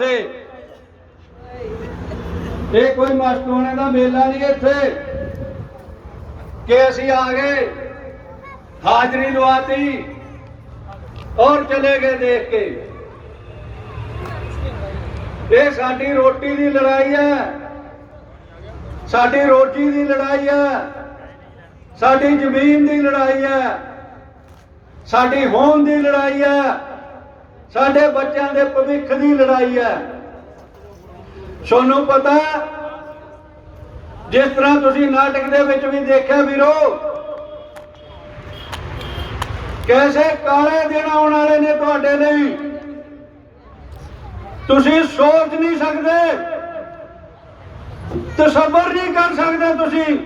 ਇੱਥੇ। ਇਹ ਕੋਈ ਮਸਤੂਆਣੇ ਦਾ ਮੇਲਾ ਨਹੀਂ ਇੱਥੇ। ਕਿ ਅਸੀਂ ਆ ਗਏ, ਹਾਜ਼ਰੀ ਲਵਾਤੀ ਔਰ ਚਲੇ ਗਏ ਦੇਖ ਕੇ। ਇਹ ਸਾਡੀ ਰੋਟੀ ਦੀ ਲੜਾਈ ਹੈ, ਸਾਡੀ ਰੋਟੀ ਦੀ ਲੜਾਈ ਹੈ, ਸਾਡੀ ਜ਼ਮੀਨ ਦੀ ਲੜਾਈ ਹੈ, ਸਾਡੀ ਹੋਂਦ ਦੀ ਲੜਾਈ ਹੈ। ਸਾਡੇ ਬੱਚਿਆਂ ਦੇ ਭਵਿੱਖ ਦੀ ਲੜਾਈ ਹੈ। ਤੁਹਾਨੂੰ ਪਤਾ, ਜਿਸ ਤਰ੍ਹਾਂ ਤੁਸੀਂ ਨਾਟਕ ਦੇ ਵਿੱਚ ਵੀ ਦੇਖਿਆ ਵੀਰੋ, ਕੈਸੇ ਕਾਲੇ ਦਿਨ ਆਉਣ ਵਾਲੇ ਨੇ ਤੁਹਾਡੇ ਲਈ। ਤੁਸੀਂ ਸੋਚ ਨਹੀਂ ਸਕਦੇ, ਤਸੱਵਰ ਨਹੀਂ ਕਰ ਸਕਦੇ ਤੁਸੀਂ।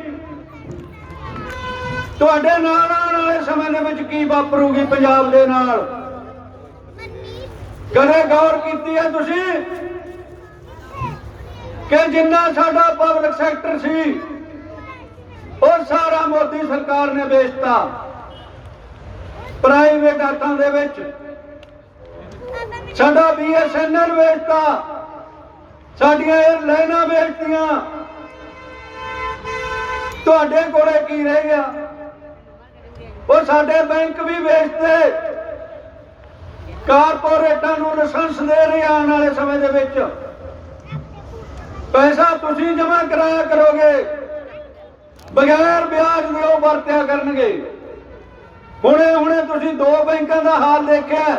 ਤੁਹਾਡੇ ਨਾਲ ਆਉਣ ਵਾਲੇ ਸਮੇਂ ਦੇ ਵਿੱਚ ਕੀ ਵਾਪਰੂਗੀ ਪੰਜਾਬ ਦੇ ਨਾਲ? ਕਦੇ ਗੌਰ ਕੀਤੀ ਹੈ ਤੁਸੀਂ? ਕਿ ਜਿੰਨਾ ਸਾਡਾ ਪਬਲਿਕ ਸੈਕਟਰ ਸੀ, ਉਹ ਸਾਰਾ ਮੋਦੀ ਸਰਕਾਰ ਨੇ ਵੇਚਤਾ। ਪ੍ਰਾਈਵੇਟ ਹੱਥਾਂ ਦੇ ਵਿੱਚ। ਸਾਡਾ ਬੀਐਸਐਨਐਲ ਵੇਚਤਾ। ਸਾਡੀਆਂ 에ਅਰਲਾਈਨਾਂ ਵੇਚਤੀਆਂ। ਤੁਹਾਡੇ ਕੋਲੇ ਕੀ ਰਹਿ ਗਿਆ? ਉਹ ਸਾਡੇ ਬੈਂਕ ਵੀ ਵੇਚਤੇ। ਕਾਰਪੋਰੇਟਾਂ ਨੂੰ ਲਾਇਸੈਂਸ ਦੇ ਰਹੇ ਆਉਣ ਵਾਲੇ ਸਮੇਂ ਦੇ ਵਿੱਚ। ਪੈਸਾ ਤੁਸੀਂ ਜਮ੍ਹਾਂ ਕਰਾਇਆ ਕਰੋਗੇ, ਬਗੈਰ ਵਿਆਜ ਦੇ ਉਹ ਵਰਤਿਆ ਕਰਨਗੇ। ਹੁਣੇ ਹੁਣੇ ਤੁਸੀਂ ਦੋ ਬੈਂਕਾਂ ਦਾ ਹਾਲ ਦੇਖਿਆ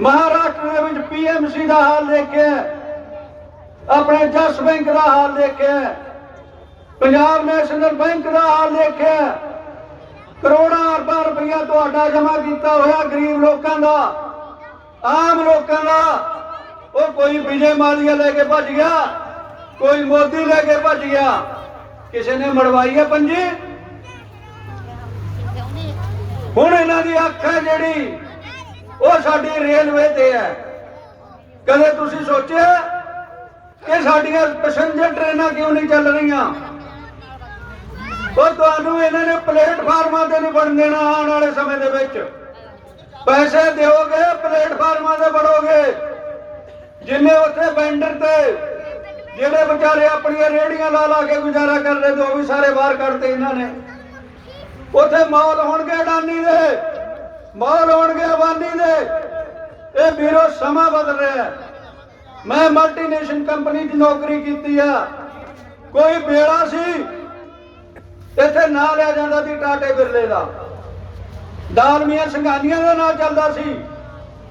ਮਹਾਰਾਸ਼ਟਰ ਦੇ ਵਿੱਚ ਪੀਐਮਸੀ ਦਾ ਹਾਲ ਦੇਖਿਆ ਆਪਣੇ ਜਸ ਬੈਂਕ ਦਾ ਹਾਲ ਦੇਖਿਆ ਪੰਜਾਬ ਨੈਸ਼ਨਲ ਬੈਂਕ ਦਾ ਹਾਲ ਦੇਖਿਆ ਕਰੋੜਾਂ ਰੁਪਈਆ ਤੁਹਾਡਾ ਜਮ੍ਹਾਂ ਕੀਤਾ ਹੋਇਆ ਗਰੀਬ ਲੋਕਾਂ ਦਾ, ਆਮ ਲੋਕਾਂ ਦਾ। ਉਹ ਕੋਈ ਵਿਜੇ ਮਾਲੀਆ ਲੈ ਕੇ ਭੱਜ ਗਿਆ, ਕੋਈ ਮੋਦੀ ਲੈ ਕੇ ਭੱਜ ਗਿਆ। ਕਿਸੇ ਨੇ ਮੜਵਾਈ ਹੈ ਪੰਜੀ? ਹੁਣ ਇਹਨਾਂ ਦੀ ਅੱਖ ਹੈ ਜਿਹੜੀ, ਉਹ ਸਾਡੀ ਰੇਲਵੇ ਤੇ ਹੈ। ਕਦੇ ਤੁਸੀਂ ਸੋਚਿਆ ਕਿ ਸਾਡੀਆਂ ਪੈਸੇਂਜਰ ਟ੍ਰੇਨਾਂ ਕਿਉਂ ਨਹੀਂ ਚੱਲ ਰਹੀਆਂ? ਉਹ ਤੁਹਾਨੂੰ ਇਹਨਾਂ ਪਲੇਟਫਾਰਮਾਂ ਤੇ ਨਹੀਂ ਬਣ ਦੇਣਾ ਆਉਣ ਵਾਲੇ ਸਮੇਂ ਦੇ ਵਿੱਚ। ਪੈਸੇ ਦਿਓਗੇ ਪਲੇਟਫਾਰਮਾਂ ਤੇ ਬੜੋਗੇ ਜਿੰਨੇ ਉੱਥੇ ਵੈਂਡਰ ਤੇ, ਜਿਹੜੇ ਵਿਚਾਰੇ ਆਪਣੀਆਂ ਰੇੜੀਆਂ ਲਾ ਲਾ ਕੇ ਗੁਜ਼ਾਰਾ ਕਰ ਰਹੇ ਤੇ ਉਹ ਵੀ ਸਾਰੇ ਬਾਹਰ ਕੱਢਤੇ ਇਹਨਾਂ ਨੇ। ਉੱਥੇ ਮਾਲ ਹੋਣਗੇ ਅਡਾਨੀ ਦੇ, ਮਾਲ ਹੋਣਗੇ ਅਬਾਨੀ ਦੇ। ਇਹ ਵੀਰੋ, ਸਮਾਂ ਬਦਲ ਰਿਹਾ ਹੈ। ਮੈਂ ਮਲਟੀਨੇਸ਼ਨ ਕੰਪਨੀ 'ਚ ਨੌਕਰੀ ਕੀਤੀ ਆ। ਕੋਈ ਬੇੜਾ ਸੀ ਇੱਥੇ ਨਾਂ ਲਿਆ ਜਾਂਦਾ ਸੀ ਟਾਟੇ ਬਿਰਲੇ ਦਾ। ਦਾਲਮੀਆਂ ਸਿੰਘਾਨੀਆਂ ਦਾ ਨਾਂ ਚੱਲਦਾ ਸੀ।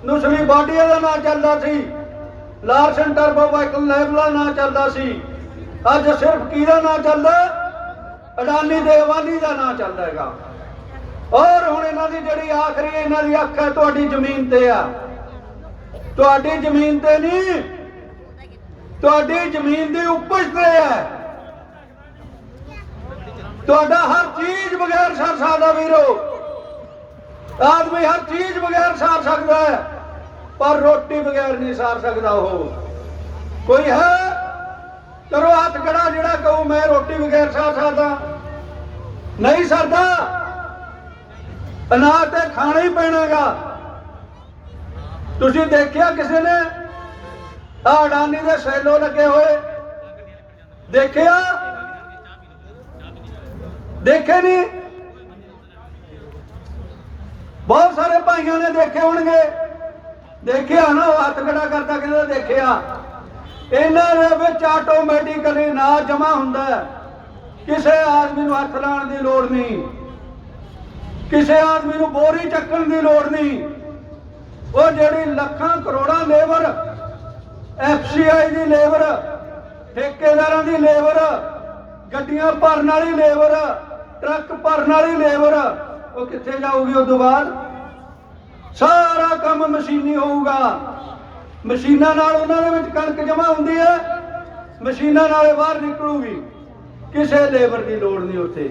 ਨੁਸਲੀ ਬਾਡੀਆ ਦਾ ਨਾਂ ਚੱਲਦਾ ਸੀ। ਲਾਰਸਨ ਟਰਬੋ ਵਾਈਕਲ ਲੈਬ ਦਾ ਨਾਂ ਚੱਲਦਾ ਸੀ। ਅੱਜ ਸਿਰਫ ਕਿਹਦਾ ਨਾਂ ਚੱਲਦਾ? ਅਡਾਨੀ ਦੇ ਅਵਾਨੀ ਦਾ ਨਾਂ ਚੱਲਦਾ ਹੈਗਾ। ਔਰ ਹੁਣ ਇਹਨਾਂ ਦੀ ਜਿਹੜੀ ਆਖਰੀ ਇਹਨਾਂ ਦੀ ਅੱਖ ਹੈ, ਤੁਹਾਡੀ ਜ਼ਮੀਨ ਤੇ ਆ। ਤੁਹਾਡੀ ਜ਼ਮੀਨ ਤੇ ਨਹੀਂ, ਤੁਹਾਡੀ ਜ਼ਮੀਨ ਦੀ ਉਪਜ ਤੇ ਹੈ। ਤੁਹਾਡਾ ਹਰ ਚੀਜ਼ ਬਗੈਰ ਸਰ ਸਕਦਾ ਵੀਰੋ। ਆਦਮੀ ਹਰ ਚੀਜ਼ ਬਗੈਰ ਸਾਰ ਸਕਦਾ ਹੈ, ਪਰ ਰੋਟੀ ਬਗੈਰ ਨਹੀਂ ਸਾਰ ਸਕਦਾ ਉਹ। ਕੋਈ ਹੈ? ਕਰੋ ਹੱਥ ਖੜਾ ਜਿਹੜਾ ਕਹੂ, ਮੈਂ ਰੋਟੀ ਬਗੈਰ ਸਾਰ ਸਕਦਾ। ਨਹੀਂ ਸਰਦਾ, ਅਨਾਜ ਤੇ ਖਾਣਾ ਹੀ ਪੈਣਾਗਾ। ਤੁਸੀਂ ਦੇਖਿਆ ਕਿਸੇ ਨੇ? ਆਹ ਅਡਾਨੀ ਦੇ ਸੈਲੋ ਲੱਗੇ ਹੋਏ। ਦੇਖਿਆ? ਦੇਖੇ ਨਹੀਂ ਬਹੁਤ ਸਾਰੇ ਭਾਈਆਂ ਨੇ ਦੇਖੇ ਹੋਣਗੇ। ਦੇਖਿਆ ਨਾ, ਉਹ ਹੱਥ ਖੜਾ ਕਰਦਾ, ਕਿਹਦਾ ਦੇਖਿਆ। ਇਹਨਾਂ ਦੇ ਵਿੱਚ ਆਟੋਮੈਟਿਕਲੀ ਨਾ ਜਮਾ ਹੁੰਦਾ ਕਿਸੇ ਆਦਮੀ ਨੂੰ ਹੱਥ ਲਾਉਣ ਦੀ ਲੋੜ ਨਹੀਂ। ਕਿਸੇ ਆਦਮੀ ਨੂੰ ਬੋਰੀ ਚੱਕਣ ਦੀ ਲੋੜ ਨਹੀਂ। ਉਹ ਜਿਹੜੀ ਲੱਖਾਂ ਕਰੋੜਾਂ ਲੇਬਰ ਐਫਸੀਆਈ ਦੀ ਲੇਬਰ, ਠੇਕੇਦਾਰਾਂ ਦੀ ਲੇਬਰ, ਗੱਡੀਆਂ ਭਰਨ ਵਾਲੀ ਲੇਬਰ ਟਰੱਕ ਭਰਨ ਵਾਲੀ ਲੇਬਰ, ਉਹ ਕਿੱਥੇ ਜਾਊਗੀ ਉਸ ਤੋਂ ਬਾਅਦ? ਸਾਰਾ ਕੰਮ ਮਸ਼ੀਨੀ ਹੋਊਗਾ। ਮਸ਼ੀਨਾਂ ਨਾਲ ਉਹਨਾਂ ਦੇ ਵਿੱਚ ਕਣਕ ਜਮਾ ਹੁੰਦੀ ਹੈ, ਮਸ਼ੀਨਾਂ ਨਾਲ ਬਾਹਰ ਨਿਕਲੂਗੀ। ਕਿਸੇ ਲੇਬਰ ਦੀ ਲੋੜ ਨਹੀਂ ਉੱਥੇ।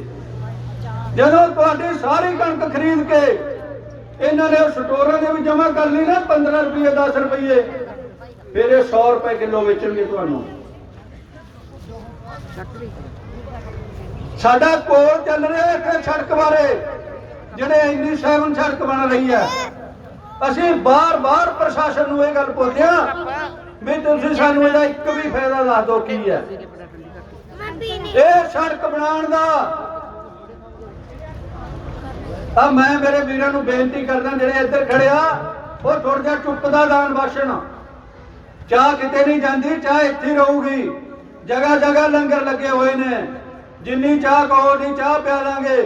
ਜਦੋਂ ਤੁਹਾਡੀ ਸਾਰੀ ਕਣਕ ਖਰੀਦ ਕੇ ਇਹਨਾਂ ਨੇ ਸਟੋਰਾਂ ਦੇ ਵਿੱਚ ਜਮਾ ਕਰ ਲਈ ਨਾ 15 ਰੁਪਏ 10 ਰੁਪਏ, ਫਿਰ ਇਹ 100 ਰੁਪਏ ਕਿਲੋ ਵੇਚਣਗੇ ਤੁਹਾਨੂੰ। ਸਾਡਾ ਕੋਲ ਚੱਲ ਰਿਹਾ ਇੱਥੇ ਸੜਕ ਬਾਰੇ, ਜਿਹੜੇ ਇੰਨੀ ਸੈਵਨ ਸੜਕ ਬਣ ਰਹੀ ਹੈ। ਅਸੀਂ ਬਾਰ-ਬਾਰ ਪ੍ਰਸ਼ਾਸਨ ਨੂੰ ਇਹ ਗੱਲ ਪੁੱਛਦੇ ਹਾਂ ਵੀ ਤੁਸੀਂ ਸਾਨੂੰ ਇਹਦਾ ਇੱਕ ਵੀ ਫਾਇਦਾ ਦੱਸ ਦਿਓ ਕੀ ਹੈ। ਇਹ ਸੜਕ ਬਣਾਉਣ ਦਾ ਆ ਮੈਂ ਮੇਰੇ ਵੀਰਾਂ ਨੂੰ ਬੇਨਤੀ ਕਰਦਾ, ਜਿਹੜੇ ਇੱਧਰ ਖੜਿਆ ਉਹ ਥੋੜਾ ਜਿਹਾ ਚੁੱਪਦਾ ਦਾਨ ਬਖਸ਼ਣ। ਚਾਹ ਕਿਤੇ ਨਹੀਂ ਜਾਂਦੀ, ਚਾਹ ਇੱਥੇ ਰਹੂਗੀ। ਜਗ੍ਹਾ ਜਗ੍ਹਾ ਲੰਗਰ ਲੱਗੇ ਹੋਏ ਨੇ। ਜਿੰਨੀ ਚਾਹ ਕਹੋ ਨਹੀਂ ਚਾਹ ਪਿਆ ਲਾਂਗੇ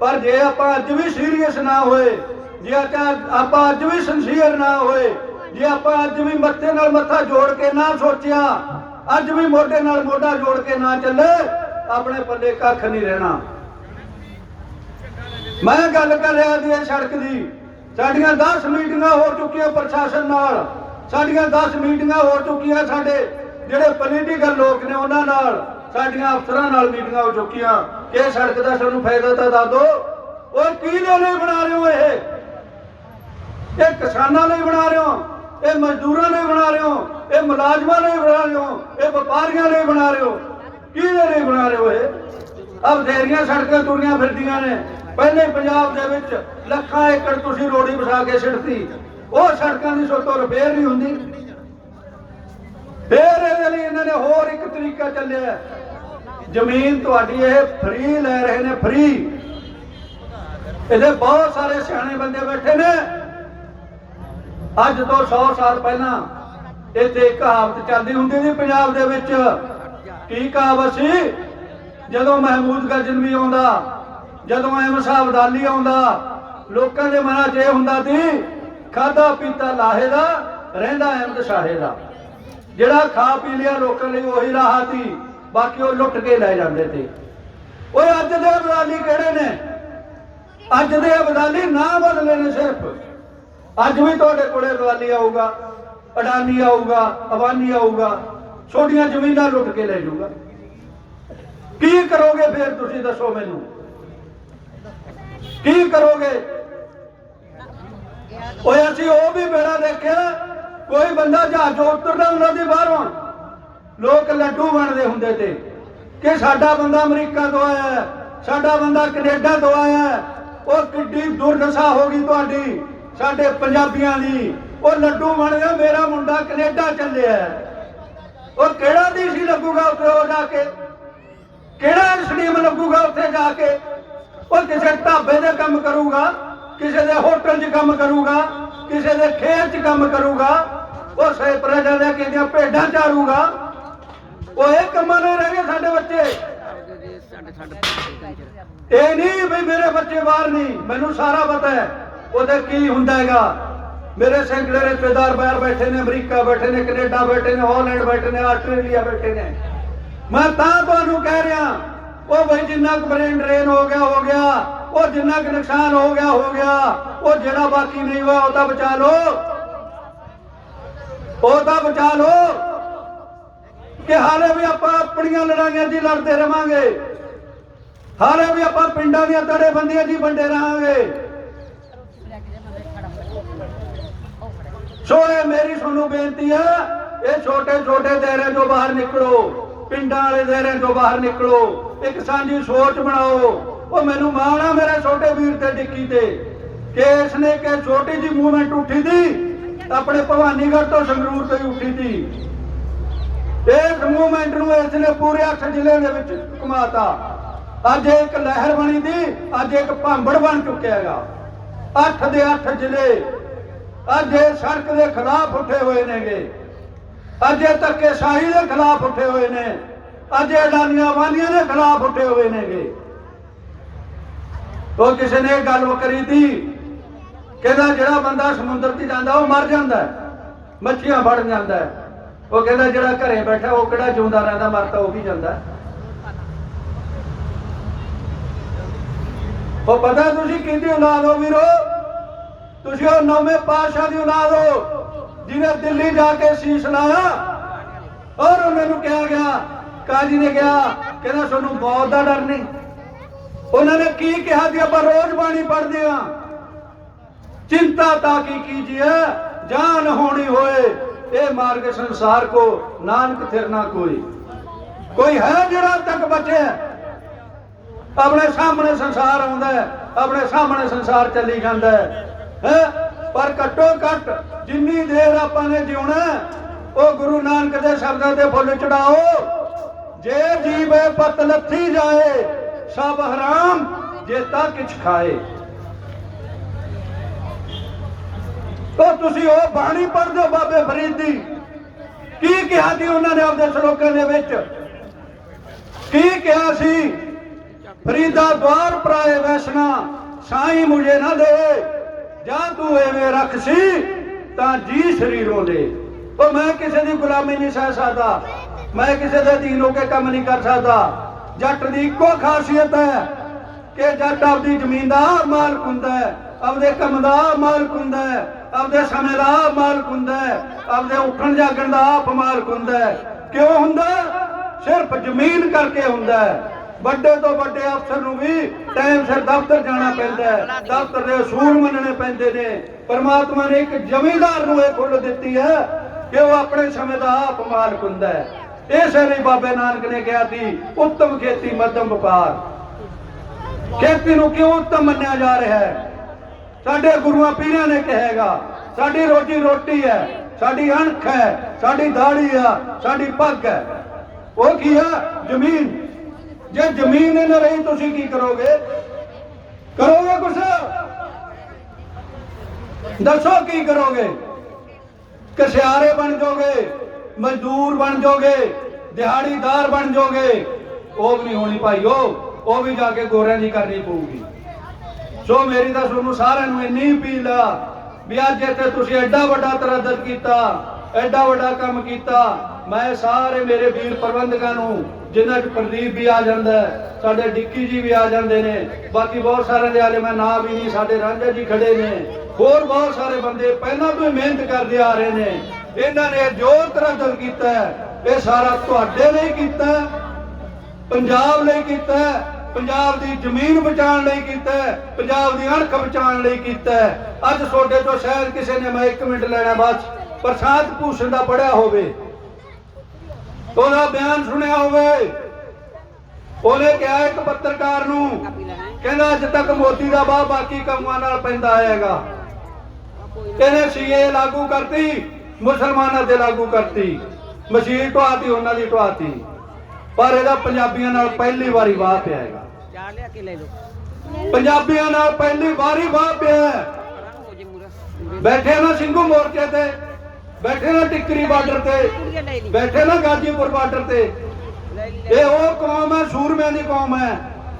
ਪਰ ਜੇ ਆਪਾਂ ਅੱਜ ਵੀ ਸੀਰੀਅਸ ਨਾ ਹੋਏ, ਜੇ ਆਪਾਂ ਅੱਜ ਵੀ ਸਿੰਸੀਅਰ ਨਾ ਹੋਏ, ਜੇ ਆਪਾਂ ਅੱਜ ਵੀ ਮੱਥੇ ਨਾਲ ਮੱਥਾ ਜੋੜ ਕੇ ਨਾ ਸੋਚਿਆ, ਅੱਜ ਵੀ ਮੋਢੇ ਨਾਲ ਮੋਢਾ ਜੋੜ ਕੇ ਨਾ ਚੱਲੇ, ਆਪਣੇ ਪੱਲੇ ਕੱਖ ਨਹੀਂ ਰਹਿਣਾ। ਮੈਂ ਗੱਲ ਕਰ ਰਿਹਾ ਦੀ ਇਹ ਸੜਕ ਦੀ। ਸਾਡੀਆਂ 10 ਮੀਟਿੰਗਾਂ ਹੋ ਚੁੱਕੀਆਂ ਪ੍ਰਸ਼ਾਸਨ ਨਾਲ। ਸਾਡੀਆਂ 10 ਮੀਟਿੰਗਾਂ ਹੋ ਚੁੱਕੀਆਂ ਸਾਡੇ ਜਿਹੜੇ ਪੋਲੀਟੀਕਲ ਲੋਕ ਨੇ ਉਹਨਾਂ ਨਾਲ। ਸਾਡੀਆਂ ਅਫਸਰਾਂ ਨਾਲ ਮੀਟਿੰਗਾਂ ਹੋ ਚੁੱਕੀਆਂ। ਇਹ ਸੜਕ ਦਾ ਸਾਨੂੰ ਫਾਇਦਾ ਤਾਂ ਦੱਸ ਦਿਓ ਉਹ ਕੀ ਦੇ ਲਈ ਬਣਾ ਰਹੇ ਹੋ ਇਹ? ਇਹ ਕਿਸਾਨਾਂ ਲਈ ਬਣਾ ਰਹੇ ਹੋ? ਇਹ ਮਜ਼ਦੂਰਾਂ ਲਈ ਬਣਾ ਰਹੇ ਹੋ? ਇਹ ਮੁਲਾਜ਼ਮਾਂ ਲਈ ਬਣਾ ਰਹੇ ਹੋ? ਇਹ ਵਪਾਰੀਆਂ ਲਈ ਬਣਾ ਰਹੇ ਹੋ? ਕਿਹਦੇ ਲਈ ਬਣਾ ਰਹੇ ਹੋ ਇਹ? ਅਬ ਦੇਰੀਆਂ ਸੜਕਾਂ ਤੁਰੀਆਂ ਫਿਰਦੀਆਂ ਨੇ। ਪਹਿਲੇ ਪੰਜਾਬ ਦੇ ਵਿੱਚ ਲੱਖਾਂ ਏਕੜ ਤੁਸੀਂ ਰੋੜੀ ਵਸਾ ਕੇ ਸਿੱਟਤੀ। ਉਹ ਸੜਕਾਂ ਦੀ ਸੋਤੋਂ ਰਿਪੇਅਰ ਨਹੀਂ ਹੁੰਦੀ। ਫੇਰ ਇਹਦੇ ਲਈ ਇਹਨਾਂ ਨੇ ਹੋਰ ਇੱਕ ਤਰੀਕਾ ਚੱਲਿਆ ਜ਼ਮੀਨ ਤੁਹਾਡੀ ਇਹ ਫ੍ਰੀ ਲੈ ਰਹੇ ਨੇ ਫ੍ਰੀ ਇਹਦੇ ਬਹੁਤ ਸਾਰੇ ਸਿਆਣੇ ਬੰਦੇ ਬੈਠੇ ਨੇ। ਅੱਜ ਤੋਂ 100 ਸਾਲ ਪਹਿਲਾਂ ਇੱਥੇ ਇੱਕ ਕਹਾਵਤ ਚੱਲਦੀ ਹੁੰਦੀ ਸੀ ਪੰਜਾਬ ਦੇ ਵਿੱਚ, ਕੀ ਕਹਾਵਤ ਸੀ? ਜਦੋਂ ਮਹਿਮੂਦ ਗਜਨ ਵੀ ਆਉਂਦਾ, ਜਦੋਂ ਐਮ ਸਾਹਿਬ ਅਬਦਾਲੀ ਆਉਂਦਾ, ਲੋਕਾਂ ਦੇ ਮਨਾਂ 'ਚ ਇਹ ਹੁੰਦਾ ਸੀ ਖਾਦਾ ਪੀਤਾ ਲਾਹੇ ਦਾ, ਰਹਿੰਦਾ ਅਹਿਮਦ ਸ਼ਾਹੇ ਦਾ। ਜਿਹੜਾ ਖਾ ਪੀ ਲਿਆ ਲੋਕਾਂ ਲਈ ਉਹੀ ਰਾਹ ਸੀ, ਬਾਕੀ ਉਹ ਲੁੱਟ ਕੇ ਲੈ ਜਾਂਦੇ ਤੇ। ਓਏ ਅੱਜ ਦੇ ਅਬਦਾਲੀ ਕਿਹੜੇ ਨੇ? ਅੱਜ ਦੇ ਅਬਦਾਲੀ ਨਾ ਬਦਲੇ ਨੇ ਸਿਰਫ। ਅੱਜ ਵੀ ਤੁਹਾਡੇ ਕੋਲੇ ਅਬਦਾਲੀ ਆਊਗਾ, ਅਡਾਨੀ ਆਊਗਾ, ਅਬਾਨੀ ਆਊਗਾ, ਛੋਟੀਆਂ ਜ਼ਮੀਨਾਂ ਲੁੱਟ ਕੇ ਲੈ ਜਾਊਗਾ। ਕੀ ਕਰੋਗੇ ਫਿਰ ਤੁਸੀਂ ਦੱਸੋ ਮੈਨੂੰ? ਕੀ ਕਰੋਗੇ? ਓਏ ਅਸੀਂ ਉਹ ਵੀ ਬੇੜਾ ਦੇਖਿਆ ਕੋਈ ਬੰਦਾ ਜਹਾਜ਼ੋਂ ਉਤਰਦਾ ਉਹਨਾਂ ਦੇ ਬਾਹਰੋਂ। ਲੋਕ ਲੱਡੂ ਬਣਦੇ ਹੁੰਦੇ ਤੇ। ਕਿ ਸਾਡਾ ਬੰਦਾ ਅਮਰੀਕਾ ਤੋਂ ਆਇਆ ਸਾਡਾ ਬੰਦਾ ਕੈਨੇਡਾ ਤੋਂ ਆਇਆ ਉਹ ਕਿੱਡੀ ਦੁਰਦਸ਼ਾ ਹੋ ਗਈ ਤੁਹਾਡੀ, ਸਾਡੇ ਪੰਜਾਬੀਆਂ ਦੀ। ਉਹ ਲੱਡੂ ਬਣ ਗਿਆ ਮੇਰਾ ਮੁੰਡਾ ਕੈਨੇਡਾ ਚੱਲਿਆ ਉਹ ਕਿਹੜਾ ਦੇਸ਼ ਹੀ ਲੱਗੂਗਾ ਉੱਥੇ ਉਹ ਜਾ ਕੇ? ਕਿਹੜਾ ਸਟ੍ਰੀਮ ਲੱਗੂਗਾ ਉੱਥੇ ਜਾ ਕੇ? ਉਹ ਕਿਸੇ ਢਾਬੇ ਦੇ ਕੰਮ ਕਰੂਗਾ, ਕਿਸੇ ਦੇ ਹੋਟਲ 'ਚ ਕੰਮ ਕਰੂਗਾ, ਕਿਸੇ ਦੇ ਖੇਤ 'ਚ ਕੰਮ ਕਰੂਗਾ। ਉਹ ਸੇ ਪ੍ਰਜਾ ਦੇ ਕਹਿੰਦੀਆਂ ਭੇਡਾਂ ਚਾਰੂਗਾ। ਉਹ ਇਹ ਕੰਮਾਂ ਨੂੰ ਰਹਿ ਗਏ ਸਾਡੇ ਬੱਚੇ। ਇਹ ਨਹੀਂ ਵੀ ਮੇਰੇ ਬੱਚੇ ਬਾਹਰ ਨਹੀਂ, ਮੈਨੂੰ ਸਾਰਾ ਪਤਾ ਹੈ। ਉਹਦੇ ਕੀ ਹੁੰਦਾ ਹੈਗਾ? ਮੇਰੇ ਸੈਂਕੜੇ ਰਿਸ਼ਤੇਦਾਰ ਬਾਹਰ ਬੈਠੇ ਨੇ, ਅਮਰੀਕਾ ਬੈਠੇ ਨੇ, ਕੈਨੇਡਾ ਬੈਠੇ ਨੇ, ਹਾਲੈਂਡ ਬੈਠੇ ਨੇ, ਆਸਟ੍ਰੇਲੀਆ ਬੈਠੇ ਨੇ। ਮੈਂ ਤਾਂ ਤੁਹਾਨੂੰ ਕਹਿ ਰਿਹਾ, ਉਹ ਬਈ ਜਿੰਨਾ ਕੁ ਬ੍ਰੇਨ ਡਰੇਨ ਹੋ ਗਿਆ ਹੋ ਗਿਆ। ਉਹ ਜਿੰਨਾ ਕੁ ਨੁਕਸਾਨ ਹੋ ਗਿਆ ਹੋ ਗਿਆ। ਉਹ ਜਿਹੜਾ ਬਾਕੀ ਨਹੀਂ ਹੋਇਆ, ਉਹ ਤਾਂ ਬਚਾ ਲਓ। ਉਹ ਤਾਂ ਬਚਾ ਲਓ। ਕਿ ਹਾਲੇ ਵੀ ਆਪਾਂ ਆਪਣੀਆਂ ਲੜਾਈਆਂ ਜੀ ਲੜਦੇ ਰਵਾਂਗੇ। ਹਾਲੇ ਵੀ ਆਪਾਂ ਪਿੰਡਾਂ ਦੀਆਂ ਤੜੇਬੰਦੀਆਂ ਜੀ ਵੰਡੇ ਰਹਾਂਗੇ। ਸੋ ਇਹ ਮੇਰੀ ਤੁਹਾਨੂੰ ਬੇਨਤੀ ਹੈ ਇਹ ਛੋਟੇ ਛੋਟੇ ਦਾਇਰਿਆਂ ਤੋਂ ਬਾਹਰ ਨਿਕਲੋ। ਪਿੰਡਾਂ ਵਾਲੇ ਦਾਇਰਿਆਂ ਤੋਂ ਬਾਹਰ ਨਿਕਲੋ। ਇੱਕ ਸਾਂਝੀ ਸੋਚ ਬਣਾਓ। ਉਹ ਮੈਨੂੰ ਮਾਣ ਆ ਮੇਰੇ ਛੋਟੇ ਵੀਰ ਤੇ ਡਿੱਕੀ ਤੇ। ਕਿ ਇਸਨੇ ਕਿ ਛੋਟੀ ਜੀ ਮੂਵਮੈਂਟ ਉੱਠੀ ਦੀ ਆਪਣੇ ਭਵਾਨੀਗੜ੍ਹ ਤੋਂ ਸੰਗਰੂਰ ਤੋਂ ਉੱਠੀ ਦੀ ਇਸ ਮੂਵਮੈਂਟ ਨੂੰ ਇਸ ਨੇ ਪੂਰੇ 8 ਜ਼ਿਲ੍ਹਿਆਂ ਦੇ ਵਿੱਚ ਘੁਮਾਤਾ। ਅੱਜ ਇੱਕ ਲਹਿਰ ਬਣੀ ਦੀ ਅੱਜ ਇੱਕ ਭਾਂਬੜ ਬਣ ਚੁੱਕਿਆ ਹੈਗਾ। 8 ਦੇ 8 ਜ਼ਿਲ੍ਹੇ, ਅੱਜ ਇਹ ਸੜਕ ਦੇ ਖਿਲਾਫ ਉੱਠੇ ਹੋਏ ਨੇਗੇ। ਅੱਜ ਇਹ ਧੱਕੇ ਸ਼ਾਹੀ ਦੇ ਖਿਲਾਫ ਉੱਠੇ ਹੋਏ ਨੇ। ਅੱਜ ਇਹ ਅਡਾਨੀਆਂ ਵਾਲੀਆਂ ਦੇ ਖਿਲਾਫ ਉੱਠੇ ਹੋਏ ਨੇਗੇ। ਉਹ ਕਿਸੇ ਨੇ ਗੱਲ ਕਰੀ ਤੀ ਕਹਿੰਦਾ ਜਿਹੜਾ ਬੰਦਾ ਸਮੁੰਦਰ 'ਚ ਜਾਂਦਾ, ਉਹ ਮਰ ਜਾਂਦਾ ਮੱਛੀਆਂ ਫੜ ਜਾਂਦਾ ਉਹ ਕਹਿੰਦਾ ਜਿਹੜਾ ਘਰੇ ਬੈਠਾ, ਉਹ ਕਿਹੜਾ ਜਿਉਂਦਾ ਰਹਿੰਦਾ, ਮਰਦਾ, ਉਹ ਵੀ ਜਾਂਦਾ ਉਹ ਪਤਾ ਤੁਸੀਂ ਕਿਹਦੀ ਔਲਾਦ ਹੋ ਵੀਰੋ? ਤੁਸੀਂ ਉਹ ਨੌਵੇਂ ਪਾਤਸ਼ਾਹ ਦੀ ਔਲਾਦ ਹੋ, ਜਿਹਨੇ ਦਿੱਲੀ ਜਾ ਕੇ ਸੀਸ ਲਾਇਆ। ਔਰ ਉਹਨਾਂ ਨੂੰ ਕਿਹਾ ਗਿਆ, ਕਾਜੀ ਨੇ ਕਿਹਾ, ਕਹਿੰਦਾ, ਤੁਹਾਨੂੰ ਮੌਤ ਦਾ ਡਰ ਨਹੀਂ। ਉਹਨਾਂ ਨੇ ਕੀ ਕਿਹਾ ਜੀ ਆਪਾਂ ਰੋਜ਼ ਬਾਣੀ ਪੜ੍ਹਦੇ ਆ ਚਿੰਤਾ ਤਾਂ ਕੀ ਕੀਜੀਏ? ਜਾਨ ਹੋਣੀ ਹੋਏ, ਇਹ ਮਾਰਗ ਸੰਸਾਰ ਕੋ ਨਾਨਕ ਥਿਰਨਾ ਕੋਈ। ਕੋਈ ਹੈ ਜਿਹੜਾ ਤੱਕ ਬਚਿਆ ਆਪਣੇ ਸਾਹਮਣੇ ਸੰਸਾਰ ਆਉਂਦਾ ਆਪਣੇ ਸਾਹਮਣੇ ਸੰਸਾਰ ਚੱਲੀ ਜਾਂਦਾ ਹੈ। ਪਰ ਘੱਟੋ ਘੱਟ ਜਿੰਨੀ ਦੇਰ ਆਪਾਂ ਨੇ ਜਿਉਣਾ ਉਹ ਗੁਰੂ ਨਾਨਕ ਦੇ ਸ਼ਬਦਾਂ ਤੇ ਫੁੱਲ ਚੜਾਓ। ਜੇ ਜੀਵੇ ਪਤ ਲੱਥੀ ਜਾਏ, ਸਭ ਹਰਾਮ ਜੇਤਾ ਕਿਛ ਖਾਏ। ਉਹ ਤੁਸੀਂ ਉਹ ਬਾਣੀ ਪੜ੍ਹਦੇ ਹੋ ਬਾਬੇ ਫਰੀਦ ਦੀ। ਕੀ ਕਿਹਾ ਸੀ ਉਹਨਾਂ ਨੇ ਆਪਦੇ ਸ਼ਲੋਕਾਂ ਦੇ ਵਿੱਚ? ਕੀ ਕਿਹਾ ਸੀ? ਫਰੀਦਾ ਦਵਾਰ ਪਰਾਏ ਵੈਸ਼ਨਾ, ਸਾਈ ਮੁਝੇ ਨਾ ਦੇ। ਜਾਂ ਤੂੰ ਐਵੇਂ ਰੱਖ ਸੀ, ਤਾਂ ਜੀ ਸਰੀਰੋਂ ਦੇ। ਉਹ ਮੈਂ ਕਿਸੇ ਦੀ ਗੁਲਾਮੀ ਨਹੀਂ ਸਹਿ ਸਕਦਾ। ਮੈਂ ਕਿਸੇ ਦੇ ਅਧੀਨ ਹੋ ਕੇ ਕੰਮ ਨਹੀਂ ਕਰ ਸਕਦਾ। ਜੱਟ ਦੀ ਇੱਕੋ ਖਾਸੀਅਤ ਹੈ ਕਿ ਜੱਟ ਆਪਦੀ ਜ਼ਮੀਨ ਦਾ ਮਾਲਕ ਹੁੰਦਾ ਹੈ, ਆਪਦੇ ਕੰਮ ਦਾ ਮਾਲਕ ਹੁੰਦਾ ਹੈ। ਆਪਦੇ ਸਮੇਂ ਦਾ ਆਪ ਮਾਲਕ ਹੁੰਦਾ ਹੈ, ਆਪਦੇ ਉੱਠਣ ਜਾਗਣ ਦਾ ਆਪ ਮਾਲਕ ਹੁੰਦਾ ਹੈ। ਕਿਉਂ ਹੁੰਦਾ? ਸਿਰਫ ਜ਼ਮੀਨ ਕਰਕੇ ਹੁੰਦਾ ਹੈ। ਵੱਡੇ ਤੋਂ ਵੱਡੇ ਅਫਸਰ ਨੂੰ ਵੀ ਟਾਈਮ ਸਿਰ ਦਫ਼ਤਰ ਜਾਣਾ ਪੈਂਦਾ ਹੈ। ਦਫ਼ਤਰ ਦੇ ਅਸੂਲ ਮੰਨਣੇ ਪੈਂਦੇ ਨੇ। ਪਰਮਾਤਮਾ ਨੇ ਇੱਕ ਜ਼ਮੀਂਦਾਰ ਨੂੰ ਇਹ ਖੁੱਲ੍ਹ ਦਿੱਤੀ ਹੈ ਕਿ ਉਹ ਆਪਣੇ ਸਮੇਂ ਦਾ ਆਪ ਮਾਲਕ ਹੁੰਦਾ ਹੈ। ਇਸੇ ਲਈ ਬਾਬੇ ਨਾਨਕ ਨੇ ਕਿਹਾ ਸੀ, ਉੱਤਮ ਖੇਤੀ ਮੱਧਮ ਵਪਾਰ। ਖੇਤੀ ਨੂੰ ਕਿਉਂ ਉੱਤਮ ਮੰਨਿਆ ਜਾ ਰਿਹਾ ਹੈ? ਸਾਡੇ ਗੁਰੂਆਂ ਪੀਰਾਂ ਨੇ ਕਹੇਗਾ ਸਾਡੀ ਰੋਜੀ ਰੋਟੀ ਹੈ, ਸਾਡੀ ਅਣਖ ਹੈ, ਸਾਡੀ ਦਾੜੀ ਆ ਸਾਡੀ ਪੱਗ ਹੈ। ਉਹ ਕੀ ਹੈ ਜ਼ਮੀਨ। ਜੇ ਜ਼ਮੀਨ ਹੀ ਨਾ ਰਹੀ, ਤੁਸੀਂ ਕੀ ਕਰੋਗੇ? ਕਰੋਗੇ ਕੁਛ? ਦੱਸੋ ਕੀ ਕਰੋਗੇ? ਕਸਿਆਰੇ ਬਣ ਜਾਓਗੇ, ਮਜ਼ਦੂਰ ਬਣ ਜਾਓਗੇ, ਦਿਹਾੜੀਦਾਰ ਬਣ ਜਾਓਗੇ। ਉਹ ਵੀ ਨਹੀਂ ਹੋਣੀ ਭਾਈਓ, ਉਹ ਵੀ ਜਾ ਕੇ ਗੋਰਿਆਂ ਦੀ ਕਰਨੀ ਪਊਗੀ। ਸੋ ਮੇਰੀ ਤਾਂ ਤੁਹਾਨੂੰ ਸਾਰਿਆਂ ਨੂੰ ਇੰਨੀ ਅਪੀਲ ਆ ਵੀ ਅੱਜ ਇੱਥੇ ਤੁਸੀਂ ਐਡਾ ਵੱਡਾ ਤਰੱਦਦ ਕੀਤਾ, ਐਡਾ ਵੱਡਾ ਕੰਮ ਕੀਤਾ। ਮੈਂ ਸਾਰੇ ਮੇਰੇ ਵੀਰ ਪ੍ਰਬੰਧਕਾਂ ਨੂੰ ਜਿਨ੍ਹਾਂ ਚ ਪ੍ਰਦੀਪ ਵੀ ਆ ਜਾਂਦਾ ਸਾਡੇ ਡਿੱਕੀ ਜੀ ਵੀ ਆ ਜਾਂਦੇ ਨੇ, ਬਾਕੀ ਬਹੁਤ ਸਾਰਿਆਂ ਦੇ ਆਲੇ ਮੈਂ ਨਾਂ ਵੀ ਨਹੀਂ, ਸਾਡੇ ਰਾਂਝਾ ਜੀ ਖੜੇ ਨੇ। ਹੋਰ ਬਹੁਤ ਸਾਰੇ ਬੰਦੇ ਪਹਿਲਾਂ ਤੋਂ ਹੀ ਮਿਹਨਤ ਕਰਦੇ ਆ ਰਹੇ ਨੇ। ਇਹਨਾਂ ਨੇ ਜੋ ਤਰੱਦਦ ਕੀਤਾ ਇਹ ਸਾਰਾ ਤੁਹਾਡੇ ਲਈ ਕੀਤਾ ਪੰਜਾਬ ਲਈ ਕੀਤਾ ਪੰਜਾਬ ਦੀ ਜ਼ਮੀਨ ਬਚਾਉਣ ਲਈ ਕੀਤਾ ਪੰਜਾਬ ਦੀ ਅਣਖ ਬਚਾਉਣ ਲਈ ਕੀਤਾ ਅੱਜ ਤੁਹਾਡੇ ਤੋਂ ਸ਼ਾਇਦ ਕਿਸੇ ਨੇ ਮੈਂ 1 ਮਿੰਟ ਲੈਣਾ ਬਸ ਪ੍ਰਸ਼ਾਂਤ ਭੂਸ਼ਣ ਦਾ ਪੜਿਆ ਹੋਵੇ। ਉਹਦਾ ਬਿਆਨ ਸੁਣਿਆ ਹੋਵੇ। ਉਹਨੇ ਕਿਹਾ ਇੱਕ ਪੱਤਰਕਾਰ ਨੂੰ, ਕਹਿੰਦਾ ਅੱਜ ਤੱਕ ਮੋਦੀ ਦਾ ਬਾਹ ਬਾਕੀ ਕੰਮਾਂ ਨਾਲ ਪੈਂਦਾ ਆਏਗਾ। ਇਹਨੇ ਸੀਏ ਲਾਗੂ ਕਰਤੀ, ਮੁਸਲਮਾਨਾਂ ਤੇ ਲਾਗੂ ਕਰਤੀ। ਮਸ਼ੀਰ ਢਵਾਤੀ ਉਹਨਾਂ ਦੀ ਢਵਾਤੀ ਪਰ ਇਹਦਾ ਪੰਜਾਬੀਆਂ ਨਾਲ ਪਹਿਲੀ ਵਾਰੀ ਵਾਹ ਪਿਆ ਹੈਗਾ। ਚਾਰ ਲਿਆ ਕੇ ਲੈ ਲਓ। ਪੰਜਾਬੀਆਂ ਨਾਲ ਪਹਿਲੀ ਵਾਰੀ ਵਾਹ ਪਿਆ ਬੈਠੇ ਨਾ ਸਿੰਘੂ ਮੋਰਚੇ ਤੇ, ਬੈਠੇ ਨਾ ਟਿੱਕਰੀ ਬਾਰਡਰ ਤੇ, ਬੈਠੇ ਨਾ ਗਾਜੀਪੁਰ ਬਾਰਡਰ ਤੇ। ਇਹ ਉਹ ਕੌਮ ਹੈ, ਸੂਰਮਿਆਂ ਦੀ ਕੌਮ ਹੈ।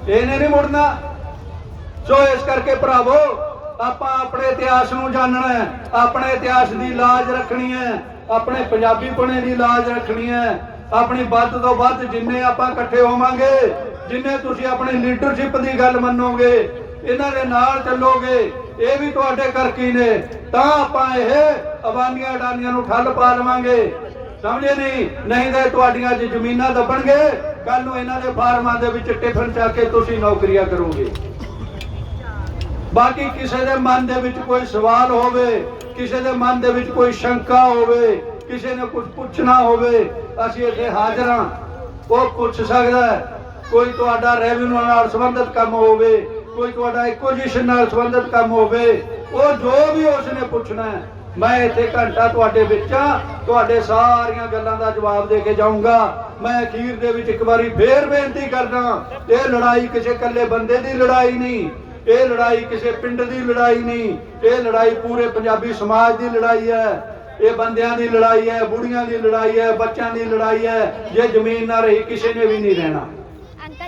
ਇਹਨੇ ਨਹੀਂ ਮੁੜਨਾ। ਸੋ ਇਸ ਕਰਕੇ ਭਰਾਵੋ, ਆਪਾਂ ਆਪਣੇ ਇਤਿਹਾਸ ਨੂੰ ਜਾਣਨਾ ਹੈ। ਆਪਣੇ ਇਤਿਹਾਸ ਦੀ ਲਾਜ ਰੱਖਣੀ ਹੈ। ਆਪਣੇ ਪੰਜਾਬੀ ਪੰਜਾਬੀਪਣੇ ਦੀ ਲਾਜ ਰੱਖਣੀ ਹੈ। ਆਪਣੀ ਵੱਧ ਤੋਂ ਵੱਧ ਜਿੰਨੇ ਆਪਾਂ ਇਕੱਠੇ ਹੋਵਾਂਗੇ ਜਿੰਨੇ ਤੁਸੀਂ ਆਪਣੀ ਲੀਡਰਸ਼ਿਪ ਦੀ ਗੱਲ ਮੰਨੋਗੇ, ਇਹਨਾਂ ਦੇ ਨਾਲ ਚੱਲੋਗੇ, ਇਹ ਵੀ ਤੁਹਾਡੇ ਕਰਕੇ ਨੇ? ਤਾਂ ਆਪਾਂ ਇਹ ਅਬਾਨੀਆਂ ਅਡਾਨੀਆਂ ਨੂੰ ਠੱਲ ਪਾ ਲਵਾਂਗੇ। ਸਮਝੇ ਨਹੀਂ ਨਹੀਂ ਤਾਂ ਤੁਹਾਡੀਆਂ ਅੱਜ ਜ਼ਮੀਨਾਂ ਦੱਬਣਗੇ ਕੱਲ ਨੂੰ ਇਹਨਾਂ ਦੇ ਫਾਰਮਾਂ ਦੇ ਵਿੱਚ ਟਿਫਨ ਚੱਕ ਕੇ ਤੁਸੀਂ ਨੌਕਰੀਆਂ ਕਰੋਗੇ। ਬਾਕੀ ਕਿਸੇ ਦੇ ਮਨ ਦੇ ਵਿੱਚ ਕੋਈ ਸਵਾਲ ਹੋਵੇ, ਕਿਸੇ ਦੇ ਮਨ ਦੇ ਵਿੱਚ ਕੋਈ ਸ਼ੰਕਾ ਹੋਵੇ, ਕਿਸੇ ਨੇ ਕੁਝ ਪੁੱਛਣਾ ਹੋਵੇ, ਅਸੀਂ ਇੱਥੇ ਹਾਜ਼ਰ ਹਾਂ। ਉਹ ਪੁੱਛ ਸਕਦਾ ਹੈ ਕੋਈ ਤੁਹਾਡਾ ਰੈਵਨਿਊ ਨਾਲ ਸੰਬੰਧਿਤ ਕੰਮ ਹੋਵੇ, ਕੋਈ ਤੁਹਾਡਾ ਐਕੁਜੀਸ਼ਨ ਨਾਲ ਸੰਬੰਧਿਤ ਕੰਮ ਹੋਵੇ, ਉਹ ਜੋ ਵੀ ਉਸਨੇ ਪੁੱਛਣਾ ਹੈ, ਮੈਂ ਇੱਥੇ ਘੰਟਾ ਤੁਹਾਡੇ ਵਿੱਚ ਆ, ਤੁਹਾਡੇ ਸਾਰੀਆਂ ਗੱਲਾਂ ਦਾ ਜਵਾਬ ਦੇ ਕੇ ਜਾਊਂਗਾ। ਮੈਂ ਅਖੀਰ ਦੇ ਵਿੱਚ ਇੱਕ ਵਾਰੀ ਫੇਰ ਬੇਨਤੀ ਕਰਦਾ ਇਹ ਲੜਾਈ ਕਿਸੇ ਇਕੱਲੇ ਬੰਦੇ ਦੀ ਲੜਾਈ ਨਹੀਂ, ਇਹ ਲੜਾਈ ਕਿਸੇ ਪਿੰਡ ਦੀ ਲੜਾਈ ਨਹੀਂ, ਇਹ ਲੜਾਈ ਪੂਰੇ ਪੰਜਾਬੀ ਸਮਾਜ ਦੀ ਲੜਾਈ ਹੈ। ਇਹ ਬੰਦਿਆਂ ਦੀ ਲੜਾਈ ਹੈ, ਬੁੜੀਆਂ ਦੀ ਲੜਾਈ ਹੈ, ਬੱਚਿਆਂ ਦੀ ਲੜਾਈ ਹੈ, ਜੇ ਜ਼ਮੀਨ ਨਾ ਰਹੀ, ਕਿਸੇ ਨੇ ਵੀ ਨਹੀਂ ਰਹਿਣਾ।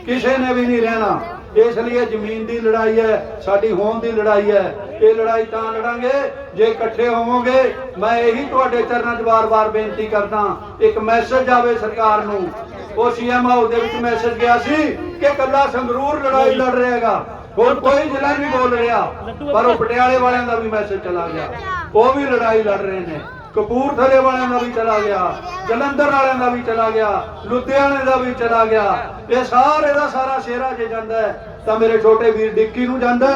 ਕਿਸੇ ਨੇ ਵੀ ਨਹੀਂ ਰਹਿਣਾ। ਇਸ ਲਈ ਇਹ ਜ਼ਮੀਨ ਦੀ ਲੜਾਈ ਹੈ, ਸਾਡੀ ਹੋਂਦ ਦੀ ਲੜਾਈ ਹੈ। ਇਹ ਲੜਾਈ ਤਾਂ ਲੜਾਂਗੇ, ਜੇ ਇਕੱਠੇ ਹੋਵੋਗੇ, ਮੈਂ ਇਹੀ ਤੁਹਾਡੇ ਚਰਨਾਂ 'ਚ ਵਾਰ-ਵਾਰ ਬੇਨਤੀ ਕਰਦਾ ਇੱਕ ਮੈਸੇਜ ਆਵੇ ਸਰਕਾਰ ਨੂੰ। ਉਹ ਸੀਐਮ ਹਾਊਸ ਦੇ ਵਿੱਚ ਮੈਸੇਜ ਗਿਆ ਸੀ ਕਿ ਕੱਲਾ ਸੰਗਰੂਰ ਲੜਾਈ ਲੜ ਰਿਹਾਗਾ। ਹੋਰ ਕੋਈ ਜ਼ਿਲ੍ਹਾ ਨਹੀਂ ਬੋਲ ਰਿਹਾ, ਪਰ ਉਹ ਪਟਿਆਲੇ ਵਾਲਿਆਂ ਦਾ ਵੀ ਮੈਸੇਜ ਚਲਾ ਗਿਆ। ਉਹ ਵੀ ਲੜਾਈ ਲੜ ਰਹੇ ਨੇ। ਕਪੂਰਥਲੇ ਵਾਲਿਆਂ ਦਾ ਵੀ ਚਲਾ ਗਿਆ, ਜਲੰਧਰ ਵਾਲਿਆਂ ਦਾ ਵੀ ਚਲਾ ਗਿਆ, ਲੁਧਿਆਣੇ ਦਾ ਵੀ ਚਲਾ ਗਿਆ। ਇਹ ਸਾਰੇ ਦਾ ਸਾਰਾ ਸ਼ੇਰਾ ਜੇ ਜਾਂਦਾ ਤਾਂ ਮੇਰੇ ਛੋਟੇ ਵੀਰ ਡਿੱਕੀ ਨੂੰ ਜਾਂਦਾ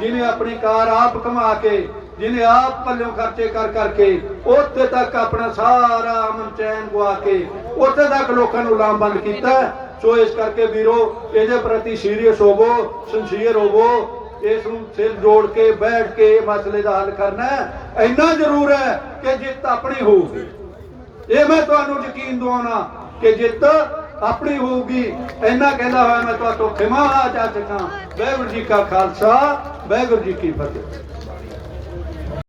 ਜਿਹਨੇ ਆਪਣੀ ਕਾਰ ਆਪ ਕਮਾ ਕੇ, ਜਿਹਨੇ ਆਪ ਪੱਲਿਓਂ ਖਰਚੇ ਕਰ ਕਰਕੇ, ਉੱਥੇ ਤੱਕ ਆਪਣਾ ਸਾਰਾ ਅਮਨ ਚੈਨ ਗਵਾ ਕੇ, ਉੱਥੇ ਤੱਕ ਲੋਕਾਂ ਨੂੰ ਲਾਮਬੰਦ ਕੀਤਾ ਸੋ ਇਸ ਕਰਕੇ ਵੀਰੋ, ਇਹਦੇ ਪ੍ਰਤੀ ਸੀਰੀਅਸ ਹੋਵੋ ਸੰਸੀਅਰ ਹੋਵੋ ਇਸ ਨੂੰ ਸਿਰ ਜੋੜ ਕੇ, ਬੈਠ ਕੇ ਮਸਲੇ ਦਾ ਹੱਲ ਕਰਨਾ ਇੰਨਾ ਜ਼ਰੂਰ ਹੈ ਕਿ ਜਿੱਤ ਆਪਣੀ ਹੋਊਗੀ। ਇਹ ਮੈਂ ਤੁਹਾਨੂੰ ਯਕੀਨ ਦਿਵਾਉਣਾ ਕਿ ਜਿੱਤ ਆਪਣੀ ਹੋਊਗੀ। ਇੰਨਾ ਕਹਿੰਦਾ ਹੋਇਆ ਮੈਂ ਤੁਹਾਤੋਂ ਖਿਮਾ ਆ ਜਾ ਸਕਾਂ ਵਾਹਿਗੁਰੂ ਜੀ ਕਾ ਖਾਲਸਾ, ਵਾਹਿਗੁਰੂ ਜੀ ਕੀ ਫਤਿਹ।